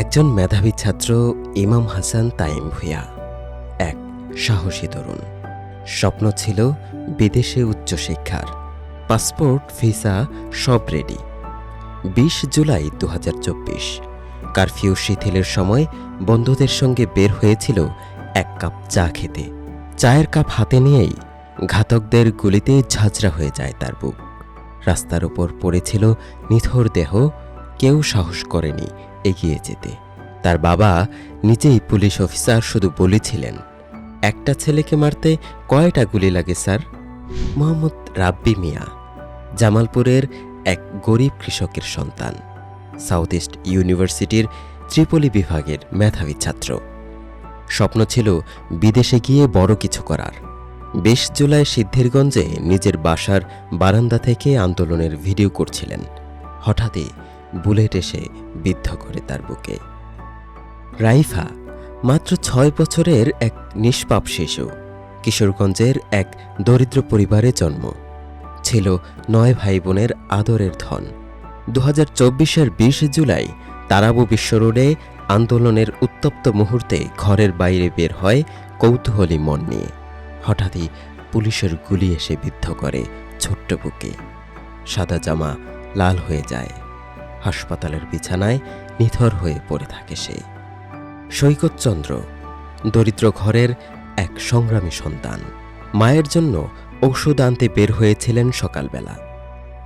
একজন মেধাবী ছাত্র ইমাম হাসান তাইম ভুয়া এক সাহসী তরুণ। স্বপ্ন ছিল বিদেশে উচ্চশিক্ষার। পাসপোর্ট, ভিসা সব রেডি বিশ জুলাই দু হাজার চব্বিশ, কারফিউ শিথিলের সময় বন্ধুদের সঙ্গে বের হয়েছিল এক কাপ চা খেতে। চায়ের কাপ হাতে নিয়েই ঘাতকদের গুলিতে ঝাঁঝরা হয়ে যায় তার বুক। রাস্তার ওপর পড়েছিল নিথর দেহ কেউ সাহস করেনি এগিয়ে যেতে। তার বাবা নিজেই পুলিশ অফিসার শুধু বলেছিলেন, একটা ছেলেকে মারতে কয়টা গুলি লাগে, স্যার? মোহাম্মদ রাব্বি মিয়া, জামালপুরের এক গরিব কৃষকের সন্তান, সাউথ ইস্ট ইউনিভার্সিটির ত্রিপলি বিভাগের মেধাবী ছাত্র। স্বপ্ন ছিল বিদেশে গিয়ে বড় কিছু করার। বিশ জুলাই সিদ্ধিরগঞ্জে নিজের বাসার বারান্দা থেকে আন্দোলনের ভিডিও করছিলেন। হঠাৎই বুলেট এসে বিদ্ধ করে তার বুকে। রাইফা মাত্র ছয় বছরের এক নিষ্পাপ শিশু। কিশোরগঞ্জের এক দরিদ্র পরিবারে জন্ম। ছিল নয় ভাই বোনের আদরের ধন। দু হাজার চব্বিশের বিশ জুলাই তারাবু বিশ্ব রোডে আন্দোলনের উত্তপ্ত মুহূর্তে ঘরের বাইরে বের হয় কৌতূহলী মন নিয়ে। হঠাৎই পুলিশের গুলি এসে বিদ্ধ করে ছোট্ট বুকে। সাদা জামা লাল হয়ে যায়। হাসপাতালের বিছানায় নিথর হয়ে পড়ে থাকে সে। সৈকতচন্দ্র, দরিদ্র ঘরের এক সংগ্রামী সন্তান। মায়ের জন্য ঔষধ আনতে বের হয়েছিলেন সকালবেলা।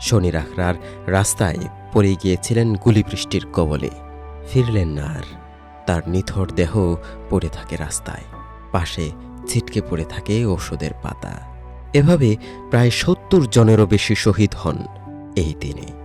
শনি রাখরার রাস্তায় পড়ে গিয়েছিলেন গুলিবৃষ্টির কবলে। ফিরলেন না আর। তার নিথর দেহ পড়ে থাকে রাস্তায়। পাশে ছিটকে পড়ে থাকে ওষুধের পাতা। এভাবে প্রায় সত্তর জনেরও বেশি শহীদ হন এই দিনে।